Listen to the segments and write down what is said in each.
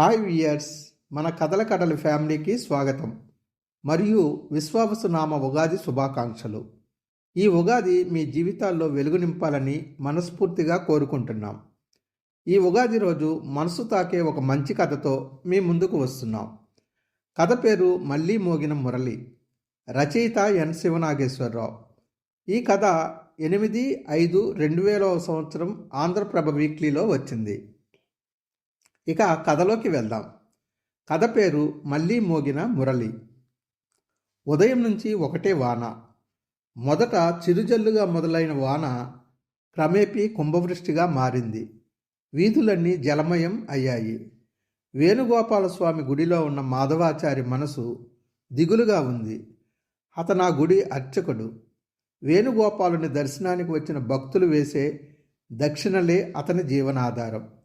Hi viewers మన కథల కడలి ఫ్యామిలీకి స్వాగతం. మరియు విశ్వావసునామ ఉగాది శుభాకాంక్షలు. ఈ ఉగాది మీ జీవితాల్లో వెలుగు నింపాలని మనస్ఫూర్తిగా కోరుకుంటున్నాం. ఈ ఉగాది రోజు మనసు తాకే ఒక మంచి కథతో మీ ముందుకు వస్తున్నాం. కథ పేరు మళ్ళీ మోగిన మురళి. రచయిత ఎన్ శివనాగేశ్వరరావు. ఈ కథ ఎనిమిది ఐదు రెండు వేల సంవత్సరం ఆంధ్రప్రభ వీక్లీలో వచ్చింది. ఇక కథలోకి వెళ్దాం. కథ పేరు మళ్ళీ మోగిన మురళి. ఉదయం నుంచి ఒకటే వాన. మొదట చిరుజల్లుగా మొదలైన వాన క్రమేపీ కుంభవృష్టిగా మారింది. వీధులన్నీ జలమయం అయ్యాయి. వేణుగోపాలస్వామి గుడిలో ఉన్న మాధవాచారి మనసు దిగులుగా ఉంది. అతను ఆ గుడి అర్చకుడు. వేణుగోపాలుని దర్శనానికి వచ్చిన భక్తులు వేసే దక్షిణలే అతని జీవనాధారం.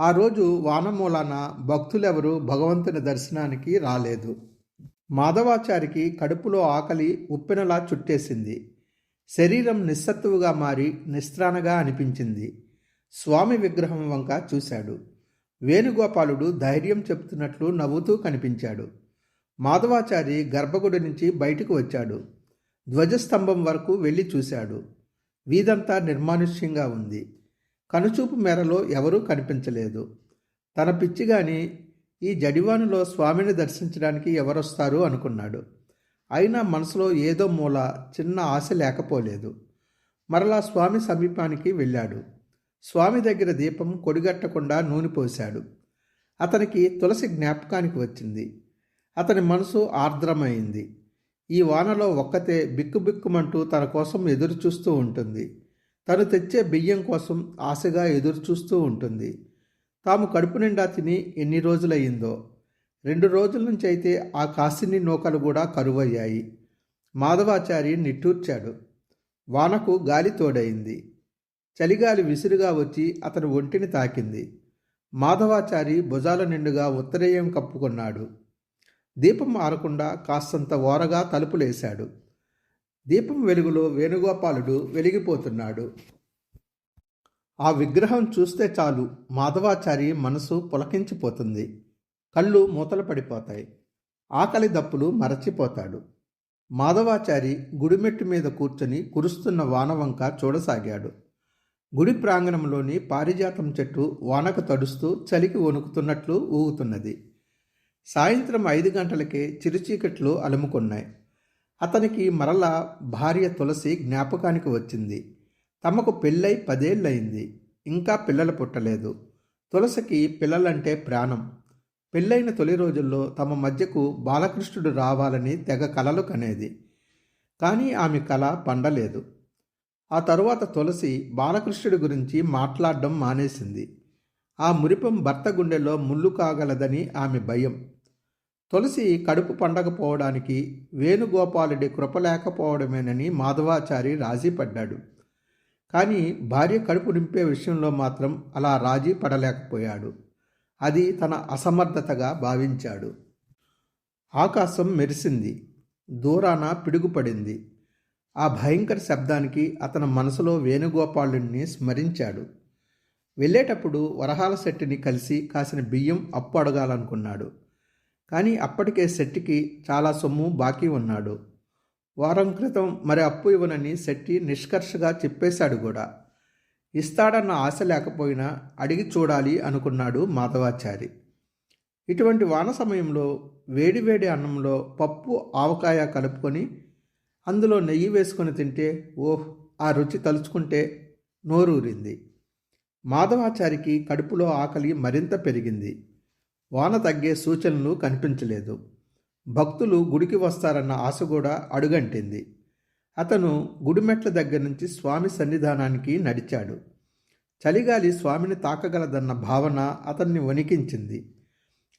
ఆ రోజు వాన మూలాన భక్తులెవరూ భగవంతుని దర్శనానికి రాలేదు. మాధవాచారికి కడుపులో ఆకలి ఉప్పెనలా చుట్టేసింది. శరీరం నిస్సత్తువుగా మారి నిస్త్రాణగా అనిపించింది. స్వామి విగ్రహం వంక చూశాడు. వేణుగోపాలుడు ధైర్యం చెప్తున్నట్లు నవ్వుతూ కనిపించాడు. మాధవాచారి గర్భగుడి నుంచి బయటకు వచ్చాడు. ధ్వజస్తంభం వరకు వెళ్ళి చూశాడు. వీధంతా నిర్మానుష్యంగా ఉంది. కనుచూపు మేరలో ఎవరూ కనిపించలేదు. తన పిచ్చిగాని ఈ జడివానులో స్వామిని దర్శించడానికి ఎవరొస్తారు అనుకున్నాడు. అయినా మనసులో ఏదో మూల చిన్న ఆశ లేకపోలేదు. మరలా స్వామి సమీపానికి వెళ్ళాడు. స్వామి దగ్గర దీపం కొడిగట్టకుండా నూనె పోశాడు. అతనికి తులసి జ్ఞాపకానికి వచ్చింది. అతని మనసు ఆర్ద్రమైంది. ఈ వానలో ఒక్కతే బిక్కుబిక్కుమంటూ తన కోసం ఎదురు చూస్తూ ఉంటుంది. తను తెచ్చే బియ్యం కోసం ఆశగా ఎదురుచూస్తూ ఉంటుంది. తాము కడుపు నిండా తిని ఎన్ని రోజులయ్యిందో. రెండు రోజుల నుంచి అయితే ఆ కాసిని నూకలు కూడా కరువయ్యాయి. మాధవాచారి నిట్టూర్చాడు. వానకు గాలి తోడైంది చలిగాలి విసురుగా వచ్చి అతని ఒంటిని తాకింది. మాధవాచారి భుజాల నిండుగా ఉత్తరేయం కప్పుకున్నాడు. దీపం ఆరకుండా కాస్తంత ఓరగా తలుపులేశాడు. దీపం వెలుగులో వేణుగోపాలుడు వెలిగిపోతున్నాడు. ఆ విగ్రహం చూస్తే చాలు మాధవాచారి మనసు పులకించిపోతుంది. కళ్ళు మూతలు పడిపోతాయి. ఆకలి దప్పులు మరచిపోతాడు. మాధవాచారి గుడిమెట్టు మీద కూర్చొని కురుస్తున్న వానవంక చూడసాగాడు. గుడి ప్రాంగణంలోని పారిజాతం చెట్టు వానకు తడుస్తూ చలికి వణుకుతున్నట్లు ఊగుతున్నది. సాయంత్రం ఐదు గంటలకే చిరుచీకట్లు అలుముకున్నాయి. అతనికి మరలా భార్య తులసి జ్ఞాపకానికి వచ్చింది. తమకు పెళ్ళై పదేళ్ళయింది. ఇంకా పిల్లలు పుట్టలేదు. తులసికి పిల్లలంటే ప్రాణం. పెళ్ళైన తొలి రోజుల్లో తమ మధ్యకు బాలకృష్ణుడు రావాలని తెగ కలలు కనేది. కానీ ఆమె కళ పండలేదు. ఆ తరువాత తులసి బాలకృష్ణుడి గురించి మాట్లాడడం మానేసింది. ఆ మురిపం భర్త గుండెలో ముళ్ళు కాగలదని ఆమె భయం. తులసి కడుపు పండకపోవడానికి వేణుగోపాలుడి కృప లేకపోవడమేనని మాధవాచారి రాజీ పడ్డాడు కానీ భార్య కడుపు నింపే విషయంలో మాత్రం అలా రాజీ పడలేకపోయాడు. అది తన అసమర్థతగా భావించాడు. ఆకాశం మెరిసింది. దూరాన పిడుగుపడింది. ఆ భయంకర శబ్దానికి అతని మనసులో వేణుగోపాలుడిని స్మరించాడు. వెళ్ళేటప్పుడు వరహాల శెట్టిని కలిసి కాసిన బియ్యం అప్పు అడగాలనుకున్నాడు. కానీ అప్పటికే శెట్టికి చాలా సొమ్ము బాకీ ఉన్నాడు. వారం క్రితం మరి అప్పు ఇవ్వనని శెట్టి నిష్కర్షగా చెప్పేశాడు కూడా. ఇస్తాడన్న ఆశ లేకపోయినా అడిగి చూడాలి అనుకున్నాడు మాధవాచారి. ఇటువంటి వాన సమయంలో వేడివేడి అన్నంలో పప్పు ఆవకాయ కలుపుకొని అందులో నెయ్యి వేసుకొని తింటే ఓహ్ ఆ రుచి తలుచుకుంటే నోరూరింది. మాధవాచారికి కడుపులో ఆకలి మరింత పెరిగింది. వాన తగ్గే సూచనలు కనిపించలేదు. భక్తులు గుడికి వస్తారన్న ఆశ కూడా అడుగంటింది. అతను గుడిమెట్ల దగ్గర నుంచి స్వామి సన్నిధానానికి నడిచాడు. చలిగాలి స్వామిని తాకగలదన్న భావన అతన్ని వణికించింది.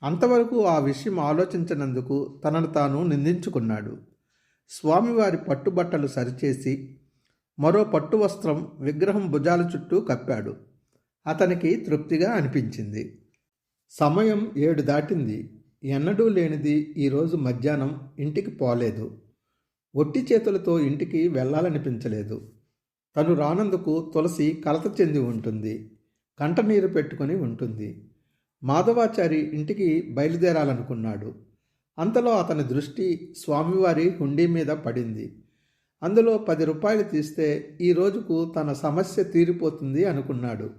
అంతవరకు ఆ విషయం ఆలోచించినందుకు తనను తాను నిందించుకున్నాడు. స్వామివారి పట్టుబట్టలు సరిచేసి మరో పట్టు వస్త్రం విగ్రహం భుజాల చుట్టూ కప్పాడు. అతనికి తృప్తిగా అనిపించింది. సమయం ఏడు దాటింది. ఎన్నడూ లేనిది ఈరోజు మధ్యాహ్నం ఇంటికి పోలేదు. ఒట్టి చేతులతో ఇంటికి వెళ్ళాలనిపించలేదు. తను రానందుకు తులసి కలత చెంది ఉంటుంది. కంటనీరు పెట్టుకొని ఉంటుంది. మాధవాచారి ఇంటికి బయలుదేరాలనుకున్నాడు. అంతలో అతని దృష్టి స్వామివారి హుండీ మీద పడింది. అందులో పది రూపాయలు తీస్తే ఈ రోజుకు తన సమస్య తీరిపోతుంది అనుకున్నాడు.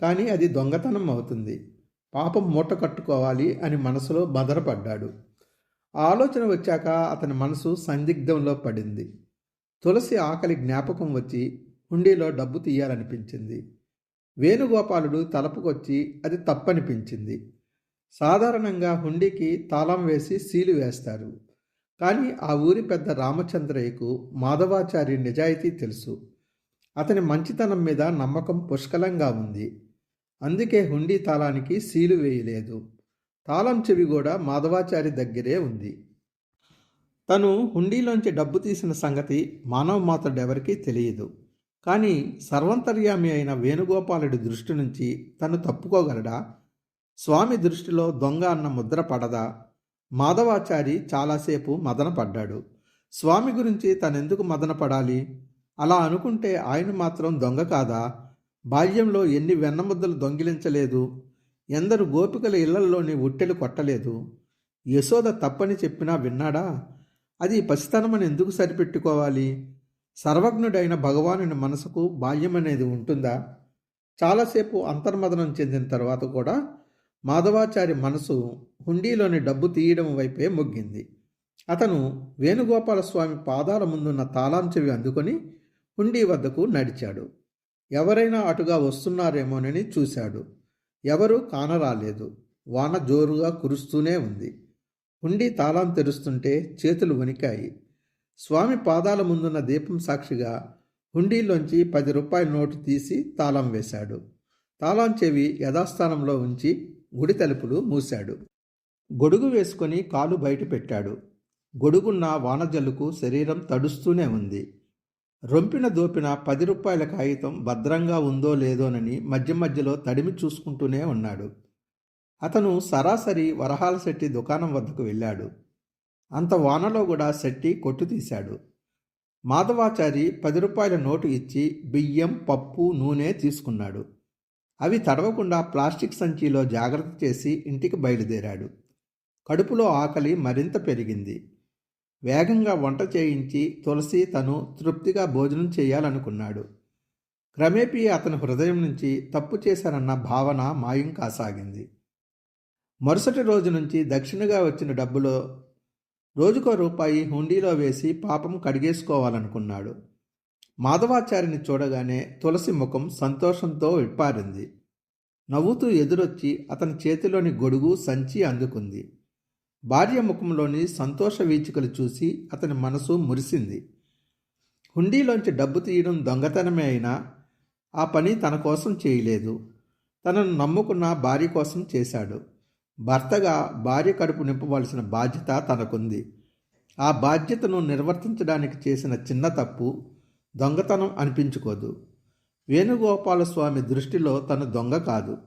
కానీ అది దొంగతనం అవుతుంది. పాపం మూట కట్టుకోవాలి అని మనసులో బదరపడ్డాడు. ఆలోచన వచ్చాక అతని మనసు సందిగ్ధంలో పడింది. తులసి ఆకలి జ్ఞాపకం వచ్చి హుండీలో డబ్బు తీయాలనిపించింది. వేణుగోపాలుడు తలపుకొచ్చి అది తప్పనిపించింది. సాధారణంగా హుండీకి తాళం వేసి సీలు వేస్తారు. కానీ ఆ ఊరి పెద్ద రామచంద్రయ్యకు మాధవాచారి నిజాయితీ తెలుసు. అతని మంచితనం మీద నమ్మకం పుష్కలంగా ఉంది. అందుకే హుండీ తాళానికి సీలు వేయలేదు. తాళం చెవి కూడా మాధవాచారి దగ్గరే ఉంది. తను హుండీలోంచి డబ్బు తీసిన సంగతి మానవ మాతడెవరికీ తెలియదు. కానీ సర్వంతర్యామి అయిన వేణుగోపాలుడి దృష్టి నుంచి తను తప్పుకోగలడా? స్వామి దృష్టిలో దొంగ అన్న ముద్ర పడదా? మాధవాచారి చాలాసేపు మదనపడ్డాడు స్వామి గురించి తనెందుకు మదన పడాలి? అలా అనుకుంటే ఆయన మాత్రం దొంగ కాదా? బాల్యంలో ఎన్ని వెన్నముద్దలు దొంగిలించలేదు ఎందరు గోపికల ఇళ్ళల్లోని ఉట్టెలు కొట్టలేదు. యశోద తప్పని చెప్పినా విన్నాడా? అది పసితనమని ఎందుకు సరిపెట్టుకోవాలి? సర్వజ్ఞుడైన భగవానుని మనసుకు బాల్యం అనేది ఉంటుందా? చాలాసేపు అంతర్మదనం చెందిన తర్వాత కూడా మాధవాచారి మనసు హుండీలోని డబ్బు తీయడం వైపే మొగ్గింది. అతను వేణుగోపాల స్వామి పాదాల ముందున్న తాళాంచవి అందుకొని హుండీ వద్దకు నడిచాడు. ఎవరైనా అటుగా వస్తున్నారేమోనని చూశాడు. ఎవరూ కానరాలేదు. వాన జోరుగా కురుస్తూనే ఉంది. హుండీ తాళం తెరుస్తుంటే చేతులు వణికాయి. స్వామి పాదాల ముందున్న దీపం సాక్షిగా హుండీలోంచి పది రూపాయల నోటు తీసి తాళం వేశాడు. తాళం చెవి యథాస్థానంలో ఉంచి గుడి తలుపులు మూశాడు. గొడుగు వేసుకొని కాలు బయట పెట్టాడు. గొడుగున్న వానజల్లుకు శరీరం తడుస్తూనే ఉంది. రొంపిన దోపిన పది రూపాయల కాగితం భద్రంగా ఉందో లేదోనని మధ్య మధ్యలో తడిమి చూసుకుంటూనే ఉన్నాడు. అతను సరాసరి వరహాల శెట్టి దుకాణం వద్దకు వెళ్ళాడు. అంత వానలో కూడా శెట్టి కొట్టు తీశాడు. మాధవాచారి పది రూపాయల నోటు ఇచ్చి బియ్యం పప్పు నూనె తీసుకున్నాడు. అవి తడవకుండా ప్లాస్టిక్ సంచిలో జాగ్రత్త చేసి ఇంటికి బయలుదేరాడు. కడుపులో ఆకలి మరింత పెరిగింది. వేగంగా వంట చేయించి తులసి తను తృప్తిగా భోజనం చేయాలనుకున్నాడు. క్రమేపీ అతని హృదయం నుంచి తప్పు చేశానన్న భావన మాయం కాసాగింది. మరుసటి రోజు నుంచి దక్షిణగా వచ్చిన డబ్బులో రోజుకో రూపాయి హుండీలో వేసి పాపం కడిగేసుకోవాలనుకున్నాడు. మాధవాచారిని చూడగానే తులసి ముఖం సంతోషంతో విప్పారింది. నవ్వుతూ ఎదురొచ్చి అతని చేతిలోని గొడుగు సంచి అందుకుంది. భార్య ముఖంలోని సంతోష వీచికలు చూసి అతని మనసు మురిసింది. హుండీలోంచి డబ్బు తీయడం దొంగతనమే అయినా ఆ పని తన కోసం చేయలేదు. తనను నమ్ముకున్న భార్య కోసం చేశాడు. భర్తగా భార్య కడుపు నింపవలసిన బాధ్యత తనకుంది. ఆ బాధ్యతను నిర్వర్తించడానికి చేసిన చిన్న తప్పు దొంగతనం అనిపించుకోదు. వేణుగోపాలస్వామి దృష్టిలో తను దొంగ కాదు.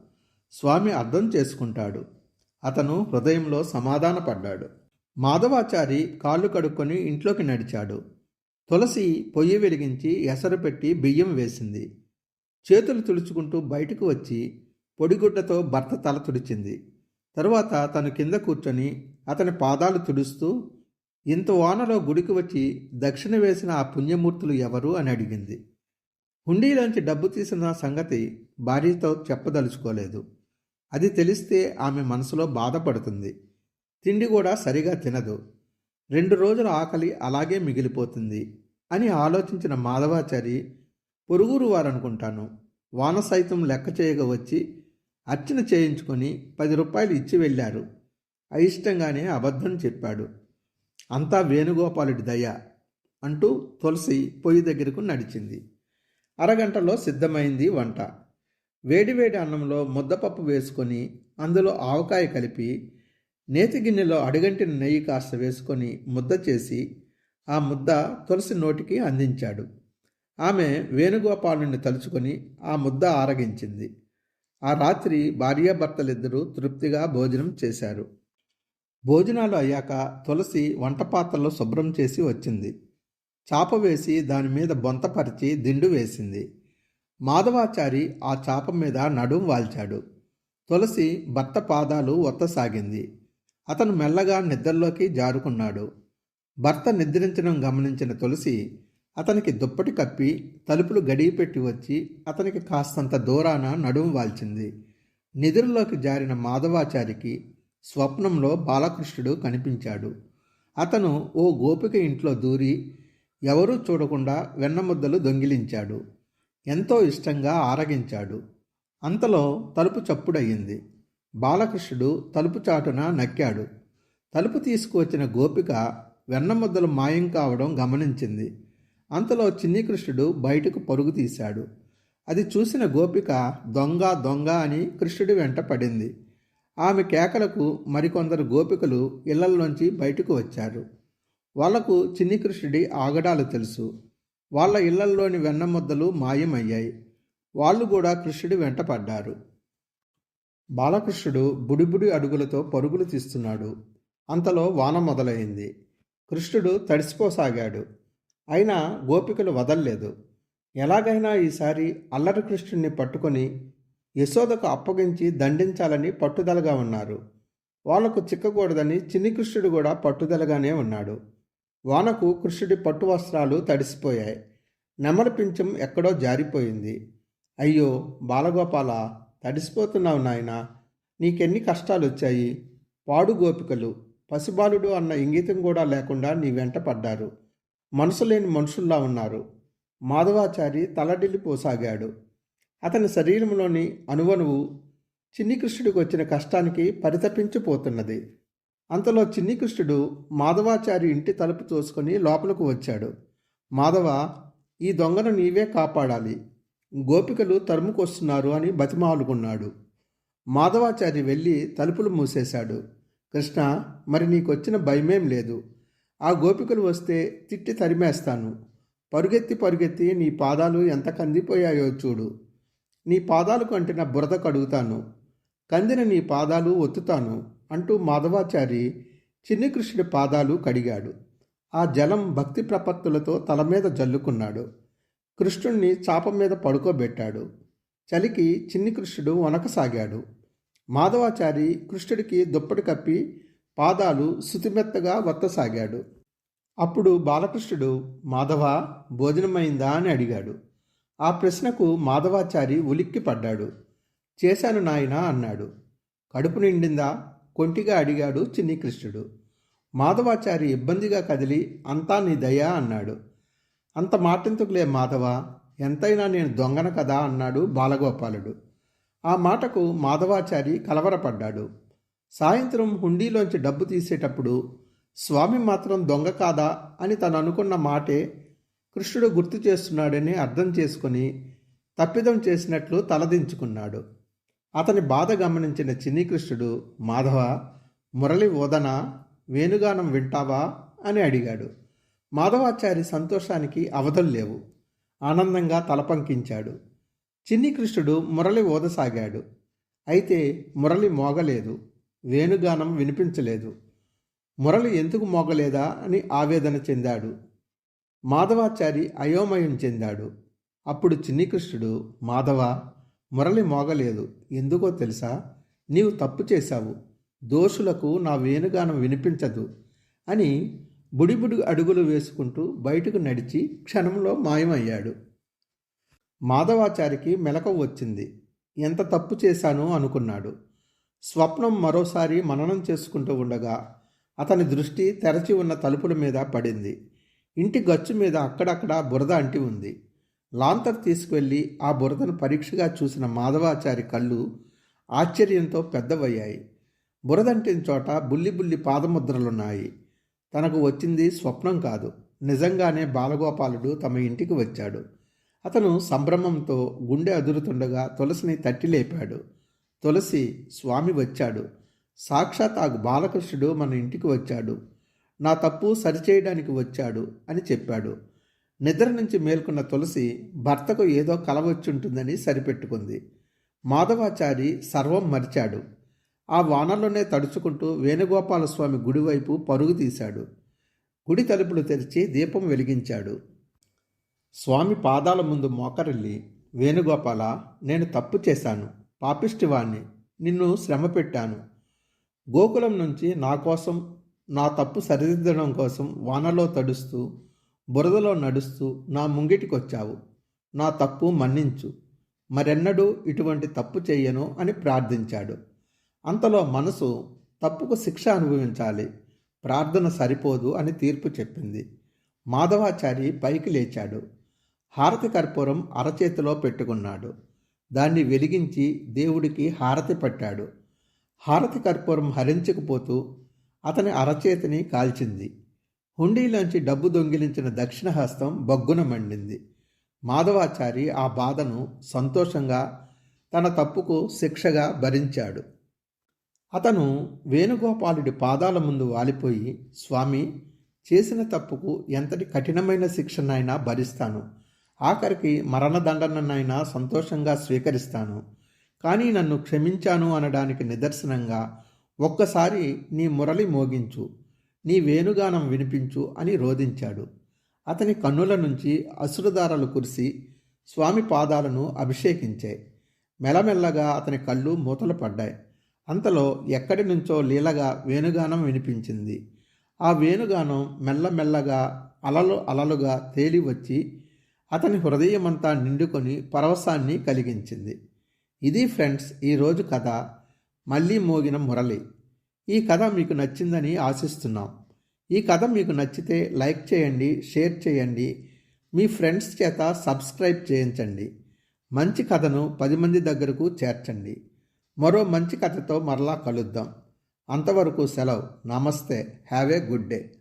స్వామి అర్థం చేసుకుంటాడు. అతను హృదయంలో సమాధానపడ్డాడు. మాధవాచారి కాళ్ళు కడుక్కొని ఇంట్లోకి నడిచాడు. తులసి పొయ్యి వెలిగించి ఎసరు పెట్టి బియ్యం వేసింది. చేతులు తుడుచుకుంటూ బయటకు వచ్చి పొడిగుడ్డతో భర్త తల తుడిచింది. తరువాత తను కింద కూర్చొని అతని పాదాలు తుడుస్తూ ఇంత వానలో గుడికి వచ్చి దక్షిణ వేసిన ఆ పుణ్యమూర్తులు ఎవరు? అని అడిగింది. హుండీలోంచి డబ్బు తీసిన సంగతి భార్యతో చెప్పదలుచుకోలేదు. అది తెలిస్తే ఆమె మనసులో బాధపడుతుంది. తిండి కూడా సరిగా తినదు. రెండు రోజుల ఆకలి అలాగే మిగిలిపోతుంది అని ఆలోచించిన మాధవాచారి పొరుగురు వారనుకుంటాను వాన సైతం లెక్క చేయగా వచ్చి అర్చన చేయించుకొని పది రూపాయలు ఇచ్చి వెళ్ళారు. అయిష్టంగానే అబద్ధం చెప్పాడు. అంతా వేణుగోపాలుడి దయ అంటూ తులసి పొయ్యి దగ్గరకు నడిచింది. అరగంటలో సిద్ధమైంది వంట. వేడివేడి అన్నంలో ముద్దపప్పు వేసుకొని అందులో ఆవకాయ కలిపి నేతి గిన్నెలో అడుగంటిన నెయ్యి కాస్త వేసుకొని ముద్ద చేసి ఆ ముద్ద తులసి నోటికి అందించాడు. ఆమె వేణుగోపాలుని తలుచుకొని ఆ ముద్ద ఆరగించింది. ఆ రాత్రి భార్యాభర్తలిద్దరూ తృప్తిగా భోజనం చేశారు. భోజనాలు అయ్యాక తులసి వంట పాత్రలో శుభ్రం చేసి వచ్చింది. చాప వేసి దాని మీద బొంతపరిచి దిండు వేసింది. మాధవాచారి ఆ చాప మీద నడుం వాల్చాడు. తులసి భర్త పాదాలు ఒత్తసాగింది. అతను మెల్లగా నిద్రలోకి జారుకున్నాడు. భర్త నిద్రించడం గమనించిన తులసి అతనికి దుప్పటి కప్పి తలుపులు గడియ పెట్టి వచ్చి అతనికి కాస్తంత దూరాన నడుము వాల్చింది. నిద్రలోకి జారిన మాధవాచారికి స్వప్నంలో బాలకృష్ణుడు కనిపించాడు. అతను ఓ గోపిక ఇంట్లో దూరి ఎవరూ చూడకుండా వెన్నముద్దలు దొంగిలించాడు. ఎంతో ఇష్టంగా ఆరగించాడు. అంతలో తలుపు చప్పుడయ్యింది. బాలకృష్ణుడు తలుపు చాటున నక్కాడు. తలుపు తీసుకువచ్చిన గోపిక వెన్నముద్దలు మాయం కావడం గమనించింది. అంతలో చిన్ని కృష్ణుడు బయటకు పరుగు తీశాడు. అది చూసిన గోపిక దొంగ దొంగ అని కృష్ణుడి వెంట పడింది. ఆమె కేకలకు మరికొందరు గోపికలు ఇళ్ళలోంచి బయటకు వచ్చారు. వాళ్ళకు చిన్ని కృష్ణుడి ఆగడాలు తెలుసు. వాళ్ళ ఇళ్ళల్లోని వెన్నముద్దలు మాయమయ్యాయి. వాళ్ళు కూడా కృష్ణుడి వెంట పడ్డారు. బాలకృష్ణుడు బుడిబుడి అడుగులతో పరుగులు తీస్తున్నాడు. అంతలో వాన మొదలైంది. కృష్ణుడు తడిసిపోసాగాడు. అయినా గోపికలు వదల్లేదు. ఎలాగైనా ఈసారి అల్లరి కృష్ణుడిని పట్టుకొని యశోదకు అప్పగించి దండించాలని పట్టుదలగా ఉన్నారు. వాళ్ళకు చిక్కకూడదని చిన్ని కృష్ణుడు కూడా పట్టుదలగానే ఉన్నాడు. వానకు కృష్ణుడి పట్టు వస్త్రాలు తడిసిపోయాయి. నెమలి పించం ఎక్కడో జారిపోయింది. అయ్యో బాలగోపాల తడిసిపోతున్నావు నాయన. నీకెన్ని కష్టాలు వచ్చాయి పాడు గోపికలు పసిబాలుడు అన్న ఇంగితం కూడా లేకుండా నీ వెంట పడ్డారు. మనసు లేని మనుషుల్లా ఉన్నారు. మాధవాచారి తలడిల్లిపోసాగాడు అతని శరీరంలోని అణువణువు చిన్ని కృష్ణుడికి వచ్చిన కష్టానికి పరితపించిపోతున్నది. అంతలో చిన్ని కృష్ణుడు మాధవాచారి ఇంటి తలుపు తోసుకొని లోపలకు వచ్చాడు. మాధవ ఈ దొంగను నీవే కాపాడాలి. గోపికలు తరుముకొస్తున్నారు అని బతిమాలుకున్నాడు. మాధవాచారి వెళ్ళి తలుపులు మూసేశాడు. కృష్ణ మరి నీకొచ్చిన భయమేం లేదు. ఆ గోపికలు వస్తే తిట్టి తరిమేస్తాను. పరుగెత్తి పరుగెత్తి నీ పాదాలు ఎంత కందిపోయాయో చూడు. నీ పాదాలకు అంటిన బురద కడుగుతాను. కందిన నీ పాదాలు ఒత్తుతాను. అంటూ మాధవాచారి చిన్ని కృష్ణుడి పాదాలు కడిగాడు. ఆ జలం భక్తి ప్రపత్తులతో తల మీద జల్లుకున్నాడు. కృష్ణుణ్ణి చాప మీద పడుకోబెట్టాడు. చలికి చిన్ని కృష్ణుడు వనకసాగాడు మాధవాచారి కృష్ణుడికి దుప్పటి కప్పి పాదాలు శుతిమెత్తగా వత్తసాగాడు. అప్పుడు బాలకృష్ణుడు మాధవ భోజనమైందా? అని అడిగాడు. ఆ ప్రశ్నకు మాధవాచారి ఉలిక్కి పడ్డాడు చేశాను నాయనా అన్నాడు. కడుపు నిండిందా? కొంటిగా అడిగాడు చిన్ని కృష్ణుడు మాధవాచారి ఇబ్బందిగా కదిలి అంతా నీ దయా? అన్నాడు. అంత మాటెందుకులే మాధవ? ఎంతైనా నేను దొంగన కదా? అన్నాడు బాలగోపాలుడు. ఆ మాటకు మాధవాచారి కలవరపడ్డాడు. సాయంత్రం హుండీలోంచి డబ్బు తీసేటప్పుడు స్వామి మాత్రం దొంగ కాదా? అని తను అనుకున్న మాటే కృష్ణుడు గుర్తు చేస్తున్నాడని అర్థం చేసుకుని తప్పిదం చేసినట్లు తలదించుకున్నాడు. అతని బాధ గమనించిన చిన్ని కృష్ణుడు మాధవ మురళి ఓదన వేణుగానం వింటావా? అని అడిగాడు. మాధవాచారి సంతోషానికి అవధులు లేవు. ఆనందంగా తలపంకించాడు. చిన్నికృష్ణుడు మురళి ఓదసాగాడు. అయితే మురళి మోగలేదు. వేణుగానం వినిపించలేదు. మురళి ఎందుకు మోగలేదా? అని ఆవేదన చెందాడు. మాధవాచారి అయోమయం చెందాడు. అప్పుడు చిన్నికృష్ణుడు మాధవ మురళి మోగలేదు. ఎందుకో తెలుసా? నీవు తప్పు చేశావు. దోషులకు నా వేణుగానం వినిపించదు అని బుడిబుడి అడుగులు వేసుకుంటూ బయటకు నడిచి క్షణంలో మాయమయ్యాడు. మాధవాచారికి మెలక వచ్చింది. ఎంత తప్పు చేశానో అనుకున్నాడు. స్వప్నం మరోసారి మననం చేసుకుంటూ ఉండగా అతని దృష్టి తెరచి ఉన్న తలుపుల మీద పడింది. ఇంటి గచ్చు మీద అక్కడక్కడ బురద అంటి ఉంది. లాంతర్ తీసుకువెళ్ళి ఆ బురదను పరీక్షగా చూసిన మాధవాచారి కళ్ళు ఆశ్చర్యంతో పెద్దవయ్యాయి. బురదంటిన చోట బుల్లి బుల్లి పాదముద్రలున్నాయి. తనకు వచ్చింది స్వప్నం కాదు. నిజంగానే బాలగోపాలుడు తమ ఇంటికి వచ్చాడు. అతను సంభ్రమంతో గుండె అదురుతుండగా తులసిని తట్టి లేపాడు. తులసి స్వామి వచ్చాడు. సాక్షాత్ ఆ బాలకృష్ణుడు మన ఇంటికి వచ్చాడు. నా తప్పు సరిచేయడానికి వచ్చాడు అని చెప్పాడు. నిద్ర నుంచి మేల్కొన్న తులసి భర్తకు ఏదో కలవచ్చుంటుందని సరిపెట్టుకుంది. మాధవాచారి సర్వం మరిచాడు. ఆ వానలోనే తడుచుకుంటూ వేణుగోపాలస్వామి గుడివైపు పరుగు తీశాడు. గుడి తలుపులు తెరిచి దీపం వెలిగించాడు. స్వామి పాదాల ముందు మోకరిల్లి వేణుగోపాల నేను తప్పు చేశాను. పాపిష్టివాణ్ణి. నిన్ను శ్రమ పెట్టాను. గోకులం నుంచి నా కోసం నా తప్పు సరిదిద్దడం కోసం వానలో తడుస్తూ బురదలో నడుస్తూ నా ముంగిటికొచ్చావు. నా తప్పు మన్నించు. మరెన్నడూ ఇటువంటి తప్పు చేయను అని ప్రార్థించాడు. అంతలో మనసు తప్పుకు శిక్ష అనుభవించాలి. ప్రార్థన సరిపోదు అని తీర్పు చెప్పింది. మాధవాచారి పైకి లేచాడు. హారతి కర్పూరం అరచేతిలో పెట్టుకున్నాడు. దాన్ని వెలిగించి దేవుడికి హారతి పట్టాడు. హారతి కర్పూరం హరించకపోతూ అతని అరచేతిని కాల్చింది. హుండీలోంచి డబ్బు దొంగిలించిన దక్షిణహస్తం బొగ్గున మండింది. మాధవాచారి ఆ బాధను సంతోషంగా తన తప్పుకు శిక్షగా భరించాడు. అతను వేణుగోపాలుడి పాదాల ముందు వాలిపోయి స్వామి చేసిన తప్పుకు ఎంతటి కఠినమైన శిక్షనైనా భరిస్తాను. ఆఖరికి మరణదండనైనా సంతోషంగా స్వీకరిస్తాను. కానీ నన్ను క్షమించాను అనడానికి నిదర్శనంగా ఒక్కసారి నీ మురళి మోగించు. నీ వేణుగానం వినిపించు అని రోదించాడు అతని కన్నుల నుంచి అసురుదారలు కురిసి స్వామి పాదాలను అభిషేకించాయి. మెల్లమెల్లగా అతని కళ్ళు మూతలు పడ్డాయి. అంతలో ఎక్కడి నుంచో లీలగా వేణుగానం వినిపించింది. ఆ వేణుగానం మెల్లమెల్లగా అలలు అలలుగా తేలి వచ్చి అతని హృదయమంతా నిండుకొని పరవశాన్ని కలిగించింది. ఇది ఫ్రెండ్స్ ఈరోజు కథ. మళ్ళీ మోగిన మురళి. ఈ కథ మీకు నచ్చిందని ఆశిస్తున్నాం. ఈ కథ మీకు నచ్చితే లైక్ చేయండి షేర్ చేయండి. మీ ఫ్రెండ్స్ చేత సబ్స్క్రైబ్ చేయించండి. మంచి కథను పది మంది దగ్గరకు చేర్చండి. మరో మంచి కథతో మరలా కలుద్దాం. అంతవరకు సెలవు. నమస్తే. Have a good day.